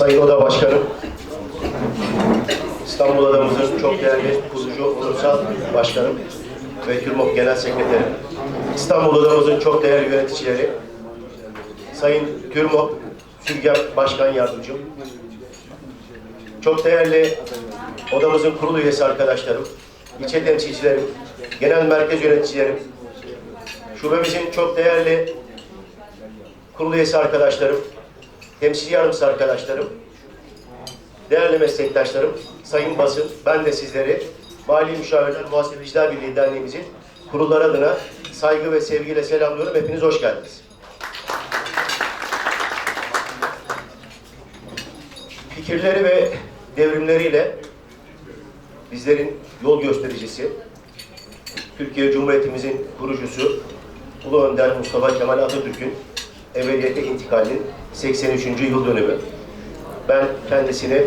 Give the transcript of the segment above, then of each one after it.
Sayın Oda Başkanım, İstanbul Odamızın çok değerli kurucu ulusal başkanım ve TÜRMOP Genel Sekreteri, İstanbul Odamızın çok değerli yöneticileri, Sayın TÜRMOP Sürgen Başkan Yardımcım, çok değerli odamızın kurulu üyesi arkadaşlarım, ilçe temsilcilerim, genel merkez yöneticilerim, şubemizin çok değerli kurulu üyesi arkadaşlarım, temsilci yardımcısı arkadaşlarım, değerli meslektaşlarım, sayın basın, ben de sizleri Mali Müşavirler Muhasebeciler Birliği Derneğimizin kurulları adına saygı ve sevgiyle selamlıyorum. Hepiniz hoş geldiniz. Fikirleri ve devrimleriyle bizlerin yol göstericisi, Türkiye Cumhuriyetimizin kurucusu Ulu Önder Mustafa Kemal Atatürk'ün ebediyete intikalinin 83. yıl dönümü. Ben kendisini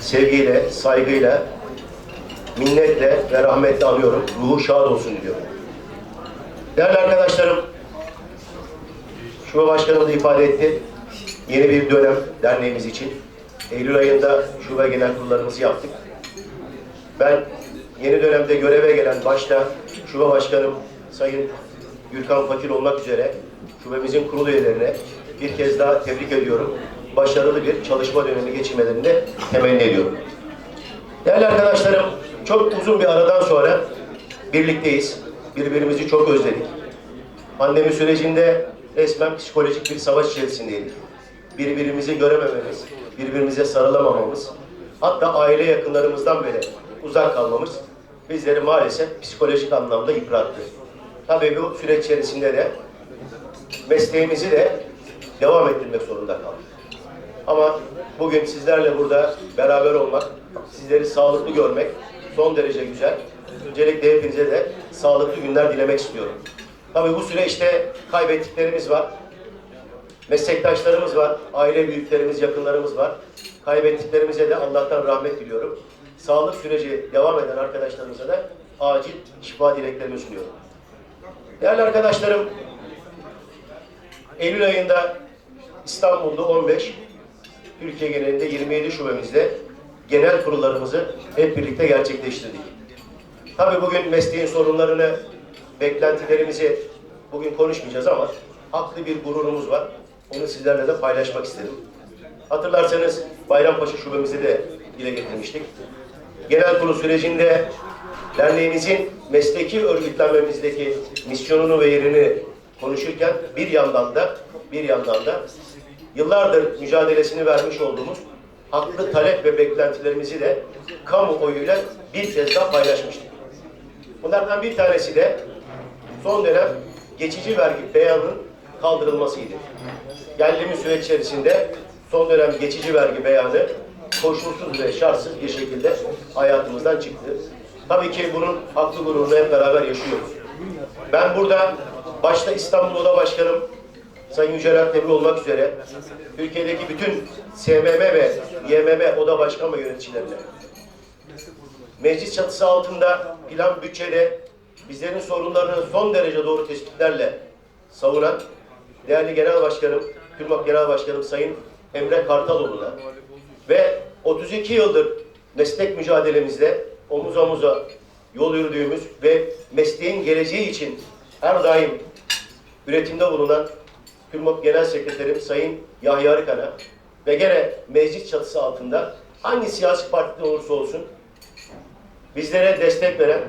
sevgiyle, saygıyla, minnetle ve rahmetle anıyorum. Ruhu şad olsun diyorum. Değerli arkadaşlarım, Şube Başkanım da ifade etti. Yeni bir dönem derneğimiz için. Eylül ayında şube genel kurullarımızı yaptık. Ben yeni dönemde göreve gelen başta Şube Başkanım Sayın Gürkan Fakir olmak üzere şubemizin kurul üyelerine bir kez daha tebrik ediyorum. Başarılı bir çalışma dönemi geçirmelerini de temenni ediyorum. Değerli arkadaşlarım, çok uzun bir aradan sonra birlikteyiz. Birbirimizi çok özledik. Pandemi sürecinde resmen psikolojik bir savaş içerisindeydik. Birbirimizi göremememiz, birbirimize sarılamamamız, hatta aile yakınlarımızdan bile uzak kalmamız bizleri maalesef psikolojik anlamda yıprattı. Tabii bu süreç içerisinde de mesleğimizi de devam ettirmek zorunda kaldık. Ama bugün sizlerle burada beraber olmak, sizleri sağlıklı görmek son derece güzel. Öncelikle hepinize de sağlıklı günler dilemek istiyorum. Tabii bu süreçte kaybettiklerimiz var. Meslektaşlarımız var, aile büyüklerimiz, yakınlarımız var. Kaybettiklerimize de Allah'tan rahmet diliyorum. Sağlık süreci devam eden arkadaşlarımıza da acil şifa dileklerimi sunuyorum. Değerli arkadaşlarım, Eylül ayında İstanbul'da 15, Türkiye genelinde 27 şubemizde genel kurullarımızı hep birlikte gerçekleştirdik. Tabii bugün mesleğin sorunlarını, beklentilerimizi bugün konuşmayacağız ama haklı bir gururumuz var. Onu sizlerle de paylaşmak istedim. Hatırlarsanız Bayrampaşa şubemizi de dile getirmiştik. Genel kurul sürecinde derneğimizin mesleki örgütlenmemizdeki misyonunu ve yerini konuşurken bir yandan da bir yandan da yıllardır mücadelesini vermiş olduğumuz haklı talep ve beklentilerimizi de kamuoyuyla bir kez daha paylaşmıştık. Bunlardan bir tanesi de son dönem geçici vergi beyanının kaldırılmasıydı. Geldiğimiz süreç içerisinde son dönem geçici vergi beyanı koşulsuz ve şartsız bir şekilde hayatımızdan çıktı. Tabii ki bunun haklı gururunu hep beraber yaşıyoruz. Ben burada başta İstanbul Oda Başkanım Sayın Yücel Ertemir olmak üzere Türkiye'deki bütün SMM ve YMM Oda Başkan ve yöneticilerine meclis çatısı altında plan bütçede bizlerin sorunlarını son derece doğru tespitlerle savunan değerli Genel Başkanım, TÜRMAP Genel Başkanım Sayın Emre Kartaloğlu'na ve 32 yıldır meslek mücadelemizde omuz omuza yol yürüdüğümüz ve mesleğin geleceği için her daim üretimde bulunan TÜRMOP Genel Sekreterim Sayın Yahya Arıkan'a ve gene meclis çatısı altında hangi siyasi partide olursa olsun bizlere destek veren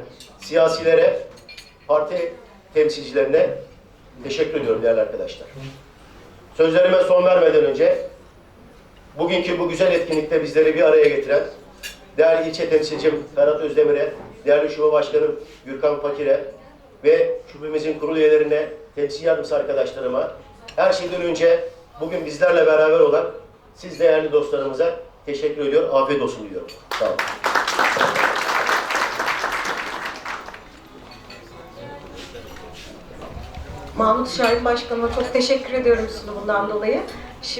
siyasilere, parti temsilcilerine teşekkür ediyorum değerli arkadaşlar. Sözlerime son vermeden önce bugünkü bu güzel etkinlikte bizleri bir araya getiren değerli ilçe temsilcim Ferhat Özdemir'e, değerli şube başkanım Gürkan Fakir'e ve şubemizin kurul üyelerine, temsil yardımcısı arkadaşlarıma, her şeyden önce bugün bizlerle beraber olan siz değerli dostlarımıza teşekkür ediyor, afiyet olsun diliyorum. Sağ olun. Mahmut Şahin Başkanıma çok teşekkür ediyorum sunumundan dolayı.